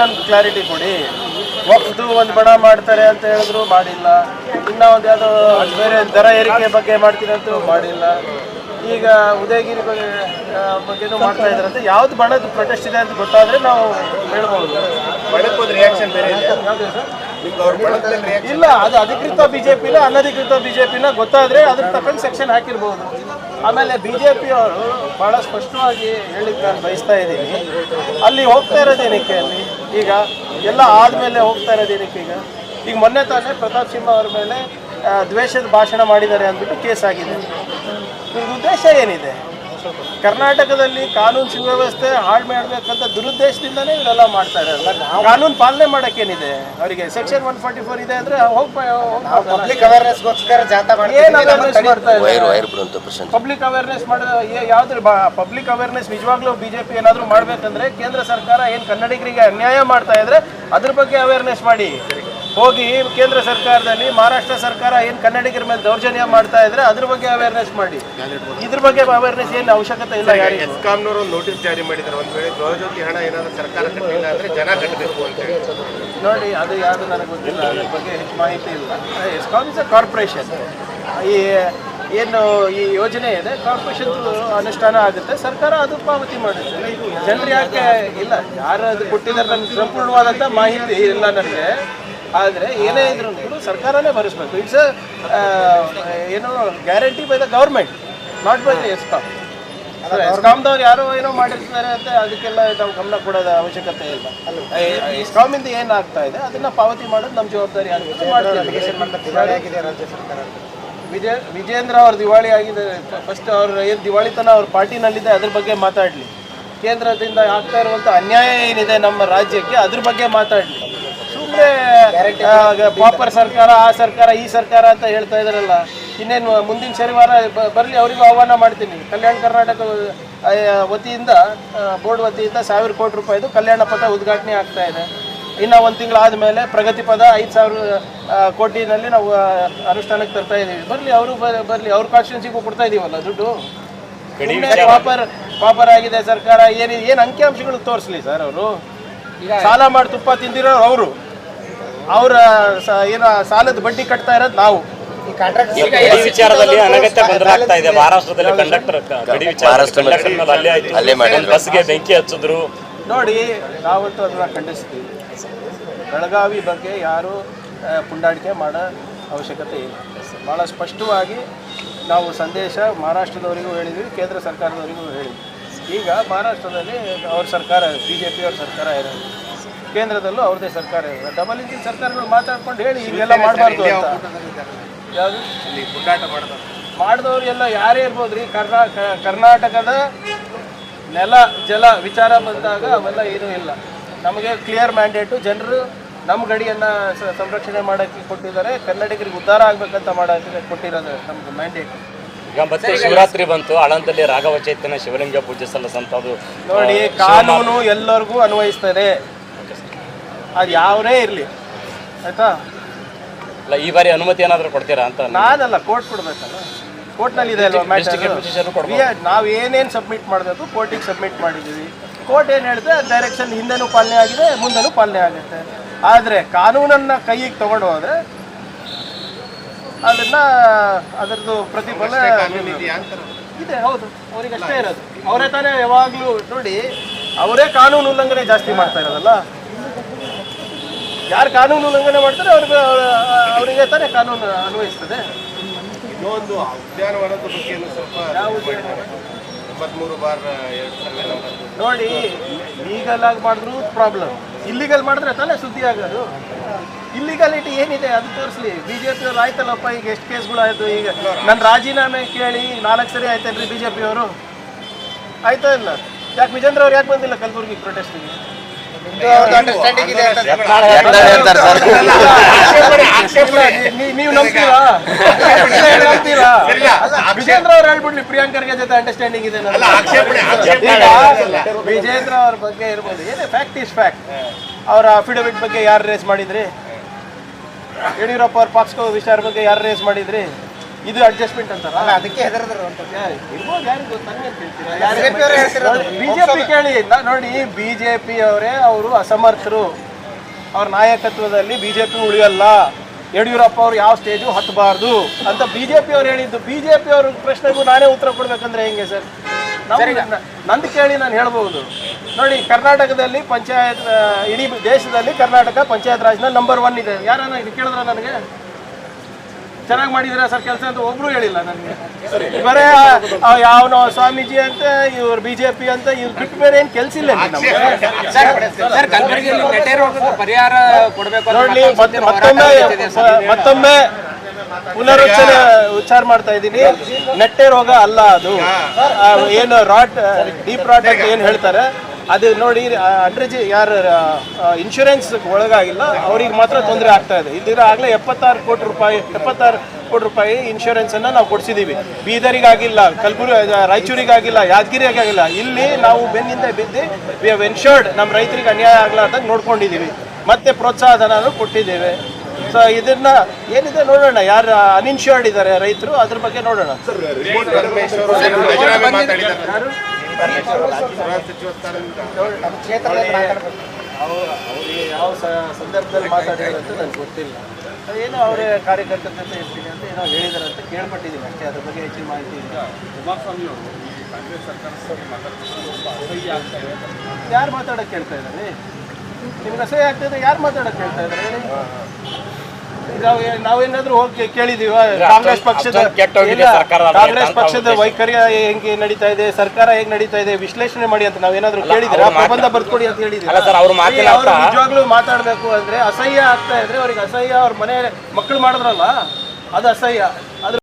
ನನ್ಗೆ ಕ್ಲಾರಿಟಿ ಕೊಡಿ. ಒಂದು ಒಂದು ಬಡ ಮಾಡ್ತಾರೆ ಅಂತ ಹೇಳಿದ್ರು ಮಾಡಿಲ್ಲ. ಇನ್ನ ಒಂದು ಯಾವುದೋ ಬೇರೆ ದರ ಏರಿಕೆ ಬಗ್ಗೆ ಮಾಡ್ತೀನಿ ಅಂತ ಮಾಡಿಲ್ಲ. ಈಗ ಉದಯಗಿರಿ ಬಗ್ಗೆ ಬಗ್ಗೆನೂ ಮಾಡ್ತಾ ಇದ್ದಾರಂತೆ ಯಾವ್ದು ಬಣದ ಪ್ರೊಟೆಸ್ಟ್ ಇದೆ ಅಂತ ಗೊತ್ತಾದ್ರೆ ನಾವು ಹೇಳ್ಬೋದು. ಇಲ್ಲ ಅದು ಅಧಿಕೃತ ಬಿಜೆಪಿನ ಅನಧಿಕೃತ ಬಿಜೆಪಿನ ಗೊತ್ತಾದ್ರೆ ಅದ್ರ ತಕ್ಕಂಗೆ ಸೆಕ್ಷನ್ ಹಾಕಿರ್ಬೋದು. ಆಮೇಲೆ ಬಿ ಜೆ ಅವರು ಬಹಳ ಸ್ಪಷ್ಟವಾಗಿ ಹೇಳಿಕ್ಕೆ ನಾನು ಬಯಸ್ತಾ ಇದ್ದೀನಿ. ಅಲ್ಲಿ ಹೋಗ್ತಾ ಇರೋದೇನಕ್ಕೆ ಅಲ್ಲಿ? ಈಗ ಎಲ್ಲ ಆದಮೇಲೆ ಹೋಗ್ತಾ ಇರೋದೇನಕ್ಕೆ ಈಗ? ಈಗ ಮೊನ್ನೆ ತಾನೇ ಪ್ರತಾಪ್ ಸಿಂಹ ಅವ್ರ ಮೇಲೆ ದ್ವೇಷದ ಭಾಷಣ ಮಾಡಿದ್ದಾರೆ ಅಂದ್ಬಿಟ್ಟು ಕೇಸ್ ಆಗಿದೆ. ಇದು ಉದ್ದೇಶ ಏನಿದೆ? ಕರ್ನಾಟಕದಲ್ಲಿ ಕಾನೂನು ಸುವ್ಯವಸ್ಥೆ ಹಾಳು ಮಾಡಬೇಕಂತ ದುರುದ್ದೇಶದಿಂದನೇ ಇವರೆಲ್ಲ ಮಾಡ್ತಾ ಕಾನೂನು ಪಾಲನೆ ಮಾಡಕ್ಕೇನಿದೆ ಅವರಿಗೆ ಸೆಕ್ಷನ್ ಒನ್ ಫಾರ್ಟಿ ಫೋರ್ ಇದೆ ಅಂದ್ರೆ ಪಬ್ಲಿಕ್ ಅವೇರ್ನೆಸ್ಗೋಸ್ಕರ ಜಾಥಾ ಯಾವ್ದು ಪಬ್ಲಿಕ್ ಅವೇರ್ನೆಸ್ ಮಾಡ ಯಾವ್ದ್ರ ಪಬ್ಲಿಕ್ ಅವೇರ್ನೆಸ್ ನಿಜವಾಗ್ಲೂ ಬಿಜೆಪಿ ಏನಾದ್ರೂ ಮಾಡ್ಬೇಕಂದ್ರೆ ಕೇಂದ್ರ ಸರ್ಕಾರ ಏನು ಕನ್ನಡಿಗರಿಗೆ ಅನ್ಯಾಯ ಮಾಡ್ತಾ ಇದ್ರೆ ಅದ್ರ ಬಗ್ಗೆ ಅವೇರ್ನೆಸ್ ಮಾಡಿ. ಹೋಗಿ ಕೇಂದ್ರ ಸರ್ಕಾರದಲ್ಲಿ ಮಹಾರಾಷ್ಟ್ರ ಸರ್ಕಾರ ಏನು ಕನ್ನಡಿಗರ ಮೇಲೆ ದೌರ್ಜನ್ಯ ಮಾಡ್ತಾ ಇದ್ರೆ ಅದ್ರ ಬಗ್ಗೆ ಅವೇರ್ನೆಸ್ ಮಾಡಿ. ಇದ್ರ ಬಗ್ಗೆ ಅವೇರ್ನೆಸ್ ಏನು ಅವಶ್ಯಕತೆ ಇಲ್ಲ ಎಸ್ಕಾಂನವರು ಒಂದು ನೋಟಿಸ್ ಜಾರಿ ಮಾಡಿದ್ದಾರೆ. ಒಂದು ವೇಳೆ ಗೃಹಜ್ಯೋತಿ ಹಣ ಏನಾದರೂ ಸರ್ಕಾರ ಕಟ್ಟಿಲ್ಲ ಅಂದ್ರೆ ಜನ ಕಟ್ಟಬೇಕು ಅಂತ ನೋಡಿ ಅದು ಯಾವುದು ನನಗೆ ಗೊತ್ತಿಲ್ಲ. ಅದ್ರ ಬಗ್ಗೆ ಹೆಚ್ಚು ಮಾಹಿತಿ ಇಲ್ಲ. ಎಸ್ಕಾಮ್ ಇಸ್ ಎ ಕಾರ್ಪೊರೇಷನ್ ಈ ಏನು ಈ ಯೋಜನೆ ಇದೆ. ಕಾರ್ಪೊರೇಷನ್ ಅನುಷ್ಠಾನ ಆಗುತ್ತೆ. ಸರ್ಕಾರ ಅದು ಪಾವತಿ ಮಾಡುತ್ತೆ. ಜನರು ಯಾಕೆ ಇಲ್ಲ? ಯಾರು ಅದು ಕೊಟ್ಟಿದ್ದಾರೆ ನನಗೆ ಸಂಪೂರ್ಣವಾದಂಥ ಮಾಹಿತಿ ಇಲ್ಲ ನನಗೆ. ಆದರೆ ಏನೇ ಇದ್ರೂ ಕೂಡ ಸರ್ಕಾರನೇ ಭರಿಸ್ಬೇಕು. ಇಟ್ಸ್ ಏನು guarantee by the government not by the ESCOM ಎಸ್ಕಾಮ್ದವ್ರು ಯಾರೋ ಏನೋ ಮಾಡಿರ್ತಾರೆ ಅಂತ ಅದಕ್ಕೆಲ್ಲ ನಾವು ಗಮನ ಕೊಡೋದ ಅವಶ್ಯಕತೆ ಇಲ್ಲ. ಎಸ್ಕಾಮಿಂದ ಏನು ಆಗ್ತಾ ಇದೆ ಅದನ್ನ ಪಾವತಿ ಮಾಡೋದು ನಮ್ಮ ಜವಾಬ್ದಾರಿ ಆಗುತ್ತೆ. ಮಾಡ್ತೀವಿ. ವಿಜಯ ವಿಜೇಂದ್ರ ಅವ್ರ ದಿವಾಳಿ ಆಗಿದೆ ಫಸ್ಟ್ ಅವ್ರ ಏನು ದಿವಾಳಿತನ ಅವ್ರ ಪಾರ್ಟಿನಲ್ಲಿದೆ ಅದ್ರ ಬಗ್ಗೆ ಮಾತಾಡಲಿ. ಕೇಂದ್ರದಿಂದ ಆಗ್ತಾ ಇರುವಂಥ ಅನ್ಯಾಯ ಏನಿದೆ ನಮ್ಮ ರಾಜ್ಯಕ್ಕೆ ಅದ್ರ ಬಗ್ಗೆ ಮಾತಾಡಲಿ. ಸುಮ್ಮನೆ ಪಾಪರ್ ಸರ್ಕಾರ ಆ ಸರ್ಕಾರ ಈ ಸರ್ಕಾರ ಅಂತ ಹೇಳ್ತಾ ಇದಾರಲ್ಲ ಇನ್ನೇನು ಮುಂದಿನ ಶನಿವಾರ ಬರಲಿ ಅವರಿಗೂ ಆಹ್ವಾನ ಮಾಡ್ತೀನಿ. ಕಲ್ಯಾಣ ಕರ್ನಾಟಕ ವತಿಯಿಂದ ಬೋರ್ಡ್ ವತಿಯಿಂದ ಸಾವಿರ ಕೋಟಿ ರೂಪಾಯಿದು ಕಲ್ಯಾಣ ಪಥ ಉದ್ಘಾಟನೆ ಆಗ್ತಾ ಇದೆ. ಇನ್ನು ಒಂದು ತಿಂಗಳಾದ ಮೇಲೆ ಪ್ರಗತಿ ಪದ ಐದು ಸಾವಿರ ಕೋಟಿನಲ್ಲಿ ನಾವು ಅನುಷ್ಠಾನಕ್ಕೆ ತರ್ತಾ ಇದ್ದೀವಿ ಬರಲಿ ಅವರು ಬರಲಿ ಅವ್ರ ಕಾನ್ಸ್ಟಿಟ್ಯೂನ್ಸಿಗೂ ಕೊಡ್ತಾ ಇದ್ದೀವಲ್ಲ ದುಡ್ಡು? ಪಾಪರ್ ಪಾಪರ್ ಆಗಿದೆ ಸರ್ಕಾರ. ಏನಿದೆ ಏನು ಅಂಕಿಅಂಶಗಳು ತೋರಿಸ್ಲಿ ಸರ್ ಅವರು? ಸಾಲ ಮಾಡಿ ತುಪ್ಪ ತಿಂದಿರೋರು ಅವರು. ಅವರ ಏನ ಸಾಲದ ಬಡ್ಡಿ ಕಟ್ತಾ ಇರೋದು ನಾವು. ಗಡಿ ವಿಚಾರದಲ್ಲಿ ಅನಗತ್ಯ ಗೊಂದಲ ಆಗ್ತಾ ಇದೆ. ಮಹಾರಾಷ್ಟ್ರದಲ್ಲಿ ಕಂಡಕ್ಟರ್ ಗಡಿ ವಿಚಾರ ಮಹಾರಾಷ್ಟ್ರದಲ್ಲಿ ಕಂಡಕ್ಟರ್ ಅಲ್ಲೇ ಆಯ್ತು. ಅಲ್ಲೇ ಮಾಡಿದ್ರು. ಬಸ್ಗೆ ಬೆಂಕಿ ಹಚ್ಚಿದ್ರು. ನೋಡಿ ನಾವಂತೂ ಅದನ್ನ ಖಂಡಿಸ್ತೀವಿ. ಬೆಳಗಾವಿ ಬಗ್ಗೆ ಯಾರು ಪುಂಡಾಟಿಕೆ ಮಾಡೋ ಅವಶ್ಯಕತೆ ಇಲ್ಲ. ಭಾಳ ಸ್ಪಷ್ಟವಾಗಿ ನಾವು ಸಂದೇಶ ಮಹಾರಾಷ್ಟ್ರದವರಿಗೂ ಹೇಳಿದ್ವಿ ಕೇಂದ್ರ ಸರ್ಕಾರದವರಿಗೂ ಹೇಳಿದ್ವಿ. ಈಗ ಮಹಾರಾಷ್ಟ್ರದಲ್ಲಿ ಅವ್ರ ಸರ್ಕಾರ ಬಿ ಜೆ ಪಿ ಅವ್ರ ಸರ್ಕಾರ ಇರೋದು. ಕೇಂದ್ರದಲ್ಲೂ ಅವ್ರದೇ ಸರ್ಕಾರ ಇರೋದು. ಡಬಲ್ ಇಂಜಿನ್ ಸರ್ಕಾರಗಳು ಮಾತಾಡ್ಕೊಂಡು ಹೇಳಿ ಹೀಗೆಲ್ಲ ಮಾಡಬಾರ್ದು ಅಂತ. ಯಾವುದು? ಇಲ್ಲಿ ಪುಂಡಾಟ ಮಾಡ್ತಾರೆ. ಮಾಡಿದವ್ರು ಎಲ್ಲ ಯಾರೇ ಇರ್ಬೋದು ರೀ ಕರ್ನಾ ಕರ್ನಾಟಕದ ನೆಲ ಜಲ ವಿಚಾರ ಬಂದಾಗ ಅವೆಲ್ಲ ಏನೂ ಇಲ್ಲ. ನಮಗೆ ಕ್ಲಿಯರ್ ಮ್ಯಾಂಡೇಟು ಜನರು ನಮ್ಮ ಗಡಿಯನ್ನು ಸ- ಸಂರಕ್ಷಣೆ ಮಾಡೋಕ್ಕೆ ಕೊಟ್ಟಿದ್ದಾರೆ. ಕನ್ನಡಿಗರಿಗೆ ಉದ್ಧಾರ ಆಗಬೇಕಂತ ಮಾಡೋಕ್ಕೆ ಕೊಟ್ಟಿರೋದು ನಮ್ಮದು ಮ್ಯಾಂಡೇಟ್ ಈಗ ಮತ್ತೆ ಶಿವರಾತ್ರಿ ಬಂತು. ಆಳಂದಲ್ಲಿ ರಾಘವ ಚೈತನ್ಯ ಶಿವಲಿಂಗ ಪೂಜೆ ಅದು ನೋಡಿ ಕಾನೂನು ಎಲ್ಲರಿಗೂ ಅನ್ವಯಿಸ್ತದೆ. ಅದು ಯಾವನೇ ಇರಲಿ. ಆಯ್ತಾ? ಅಲ್ಲ ಈ ಬಾರಿ ಅನುಮತಿ ಏನಾದರೂ ಕೊಡ್ತೀರಾ ಅಂತ ನಾನಲ್ಲ ಕೋರ್ಟ್ ಕೊಡಬೇಕಲ್ಲ. ಕೋರ್ಟ್ನಲ್ಲಿ ಇದೆ ಅಲ್ವಾ ಮ್ಯಾಟರ್ ನಾವು ಏನೇನು ಸಬ್ಮಿಟ್ ಮಾಡಬೇಕು ಕೋರ್ಟಿಗೆ ಸಬ್ಮಿಟ್ ಮಾಡಿದ್ದೀವಿ. ಕೋರ್ಟ್ ಏನು ಹೇಳಿದ್ರೆ ಡೈರೆಕ್ಷನ್ ಹಿಂದೆನೂ ಪಾಲನೆ ಆಗಿದೆ ಮುಂದೆನೂ ಪಾಲನೆ ಆಗುತ್ತೆ. ಆದರೆ ಕಾನೂನನ್ನು ಕೈಗೆ ತಗೊಂಡು ಹೋದರೆ ಅದನ್ನ ಅದರದ್ದು ಪ್ರತಿಫಲ ಇದೆ ಹೌದು. ಅವ್ರಿಗೆ ಅಷ್ಟೇ ಇರೋದು. ಅವರೇ ತಾನೇ ಯಾವಾಗಲೂ ನೋಡಿ ಅವರೇ ಕಾನೂನು ಉಲ್ಲಂಘನೆ ಜಾಸ್ತಿ ಮಾಡ್ತಾ ಇರೋದಲ್ಲ. ಯಾರು ಕಾನೂನು ಉಲ್ಲಂಘನೆ ಮಾಡ್ತಾರೆ ಅವ್ರಿಗೆ ಅವರಿಗೆ ತಾನೇ ಕಾನೂನು ಅನ್ವಯಿಸ್ತದೆ. ಇನ್ನೊಂದು ಉದ್ಯಾನವನದ ಬಗ್ಗೆ ಸ್ವಲ್ಪ ಬಾರ್ ನೋಡಿ ಲೀಗಲ್ ಆಗಿ ಮಾಡಿದ್ರು ಪ್ರಾಬ್ಲಮ್ ಇಲ್ಲಿಗಲ್ ಮಾಡಿದ್ರೆ ತಾನೇ ಸುದ್ದಿ ಆಗೋದು. ಇಲ್ಲಿಗಾಲಿಟಿ ಏನಿದೆ ಅದು ತೋರಿಸ್ಲಿ. ಬಿ ಜೆ ಪಿ ಅವ್ರು ಆಯ್ತಲ್ಲಪ್ಪ ಈಗ ಎಷ್ಟು ಕೇಸ್ಗಳು ಆಯಿತು ಈಗ ನನ್ನ ರಾಜೀನಾಮೆ ಕೇಳಿ ನಾಲ್ಕು ಸರಿ ಆಯ್ತಲ್ರಿ ಬಿ ಜೆ ಪಿ ಅವರು? ಆಯ್ತಾ ಇಲ್ಲ? ಯಾಕೆ ವಿಜೇಂದ್ರ ಅವ್ರು ಯಾಕೆ ಬಂದಿಲ್ಲ ಕಲಬುರ್ಗಿ ಪ್ರೊಟೆಸ್ಟಿಗೆ ನೀವು ನಂಬ್ತೀರಾ? ವಿಜೇಂದ್ರ ಅವ್ರು ಹೇಳ್ಬಿಡ್ಲಿ ಪ್ರಿಯಾಂಕರ್ಗೆ ಜೊತೆ ಅಂಡರ್ಸ್ಟ್ಯಾಂಡಿಂಗ್ ಇದೆ ವಿಜೇಂದ್ರ ಅವ್ರ ಬಗ್ಗೆ ಇರ್ಬೋದು. ಏನೇ ಫ್ಯಾಕ್ಟ್ ಇಸ್ ಫ್ಯಾಕ್ಟ್ ಅವರ ಅಫಿಡವಿಟ್ ಬಗ್ಗೆ ಯಾರು ರೇಸ್ ಮಾಡಿದ್ರಿ? ಯಡಿಯೂರಪ್ಪ ಅವ್ರ ಪಾಕ್ಸ್ಕೋ ವಿಚಾರ ಬಗ್ಗೆ ಯಾರು ರೇಸ್ ಮಾಡಿದ್ರಿ? ಇದು ಅಡ್ಜಸ್ಟ್ಮೆಂಟ್ ಅಂತಾರಲ್ಲ ಅದಕ್ಕೆ ಹೆದರಿದ್ರು ಅಂತ. ಇರ್ಬೋದು ಯಾರಿಗೆ? ಬಿಜೆಪಿ ಕೇಳಿ ನೋಡಿ ಬಿಜೆಪಿ ಅವರೇ ಅವರು ಅಸಮರ್ಥರು. ಅವ್ರ ನಾಯಕತ್ವದಲ್ಲಿ ಬಿಜೆಪಿ ಉಳಿಯಲ್ಲ. ಯಡಿಯೂರಪ್ಪ ಅವರು ಯಾವ ಸ್ಟೇಜು ಹತ್ತಬಾರ್ದು ಅಂತ ಬಿಜೆಪಿ ಅವ್ರು ಹೇಳಿದ್ದು. ಬಿಜೆಪಿ ಅವ್ರ ಪ್ರಶ್ನೆಗೂ ನಾನೇ ಉತ್ತರ ಕೊಡ್ಬೇಕಂದ್ರೆ ಹೆಂಗೆ ಸರ್? ನಂದು ಕೇಳಿ ನಾನು ಹೇಳ್ಬೋದು. ನೋಡಿ ಕರ್ನಾಟಕದಲ್ಲಿ ಪಂಚಾಯತ್ ಇಡೀ ದೇಶದಲ್ಲಿ ಕರ್ನಾಟಕ ಪಂಚಾಯತ್ ರಾಜ್ನಲ್ಲಿ ನಂಬರ್ ಒನ್ ಇದೆ. ಯಾರನ್ನ ಇದು ಕೇಳಿದ್ರ ನನಗೆ? ಚೆನ್ನಾಗಿ ಮಾಡಿದಿರ ಸರ್ ಕೆಲಸ ಅಂತ ಒಬ್ರು ಹೇಳಿಲ್ಲ ನನಗೆ. ಬರೇ ಯಾವನೋ ಸ್ವಾಮೀಜಿ ಅಂತ ಇವ್ರು ಬಿಜೆಪಿ ಅಂತ ಇವ್ರು ಬಿಟ್ಟು ಬೇರೆ ಏನ್ ಕೆಲ್ಸ ಇಲ್ಲ ಪರಿಹಾರ ಕೊಡಬೇಕು ಅಂತ ನೋಡ್ಲಿ ಮತ್ತೊಮ್ಮೆ ಮತ್ತೊಮ್ಮೆ ಪುನರುಚ್ಚನೆ ಉಚ್ಚಾರ ಮಾಡ್ತಾ ಇದ್ದೀನಿ. ನೆಟ್ಟೆ ರೋಗ ಅಲ್ಲ ಅದು. ಏನು ರಾಟ್ ಡೀಪ್ ರಾಟ್ ಅಂತ ಏನು ಹೇಳ್ತಾರೆ? ಅದು ನೋಡಿ ಅಂಡ್ರೇಜ್ ಯಾರು ಇನ್ಶೂರೆನ್ಸ್ ಒಳಗಾಗಿಲ್ಲ ಅವ್ರಿಗೆ ಮಾತ್ರ ತೊಂದರೆ ಆಗ್ತಾ ಇದೆ. ಇಲ್ದಿರ ಆಗಲೇ ಎಪ್ಪತ್ತಾರು ಕೋಟಿ ರೂಪಾಯಿ ಎಪ್ಪತ್ತಾರು ಕೋಟಿ ರೂಪಾಯಿ ಇನ್ಶೂರೆನ್ಸ್ ಅನ್ನ ನಾವು ಕೊಡಿಸಿದೀವಿ. ಬೀದರಿಗಾಗಿಲ್ಲ ಕಲಬುರಗಿ ರಾಯಚೂರಿಗಾಗಿಲ್ಲ ಯಾದಗಿರಿಗಾಗಿಲ್ಲ ಇಲ್ಲಿ ನಾವು ಬೆನ್ನಿಂದ ಬಿದ್ದು ವಿ ಹ್ಯಾವ್ ಎನ್ಶೋರ್ಡ್ ನಮ್ಮ ರೈತರಿಗೆ ಅನ್ಯಾಯ ಆಗ್ಲಾರ್ದಂಗೆ ನೋಡ್ಕೊಂಡಿದ್ದೀವಿ ಮತ್ತೆ ಪ್ರೋತ್ಸಾಹ ಧನನೂ ಕೊಟ್ಟಿದ್ದೇವೆ. ಸೊ ಇದನ್ನ ಏನಿದೆ ನೋಡೋಣ ಯಾರು ಅನ್ಇನ್ಶೂರ್ಡ್ ಇದ್ದಾರೆ ರೈತರು ಅದ್ರ ಬಗ್ಗೆ ನೋಡೋಣ. ಅವರು ಅವರು ಯಾವ ಸಂದರ್ಭದಲ್ಲಿ ಮಾತಾಡಿದ್ರು ಅಂತ ನನಗೆ ಗೊತ್ತಿಲ್ಲ ಏನು ಅವರೇ ಕಾರ್ಯಕರ್ತರ ಜೊತೆ ಇರ್ತೀನಿ ಅಂತ ಏನೋ ಹೇಳಿದಾರೆ ಅಂತ ಕೇಳ್ಪಟ್ಟಿದ್ದೀನಿ ಅಷ್ಟೇ, ಅದ್ರ ಬಗ್ಗೆ ಹೆಚ್ಚಿನ ಮಾಹಿತಿ ಇಲ್ಲ. ಯಾರು ಮಾತಾಡಕ್ಕೆ ಕೇಳ್ತಾ ಇದ್ದಾರೆ? ನಿಮ್ಗೆ ಅಸಹ್ಯ ಆಗ್ತಿದೆ ಯಾರು ಮಾತಾಡಕ್ಕೆ ಕೇಳ್ತಾ ಇದ್ದಾರೆ ಹೇಳಿ? ನಾವು ನಾವೇನಾದ್ರೂ ಹೋಗಿ ಕೇಳಿದೀವ? ಕಾಂಗ್ರೆಸ್ ಪಕ್ಷದ ಕಾಂಗ್ರೆಸ್ ಪಕ್ಷದ. ವೈಖರಿ ಹೆಂಗೆ ನಡೀತಾ ಇದೆ? ಸರ್ಕಾರ ಹೇಗೆ ನಡೀತಾ ಇದೆ? ವಿಶ್ಲೇಷಣೆ ಮಾಡಿ ಅಂತ ನಾವೇನಾದ್ರೂ ಕೇಳಿದ್ರೆ? ಪ್ರಬಂಧ ಬರ್ಕೊಡಿ ಅಂತ ಹೇಳಿದ್ರೆ? ನಿಜವಾಗ್ಲೂ ಮಾತಾಡ್ಬೇಕು ಅಂದ್ರೆ ಅಸಹ್ಯ ಆಗ್ತಾ ಇದ್ರೆ ಅವ್ರಿಗೆ ಅಸಹ್ಯ ಅವ್ರ ಮನೆ ಮಕ್ಕಳು ಮಾಡಿದ್ರಲ್ಲ ಅದು ಅಸಹ್ಯ. ಅದ್ರ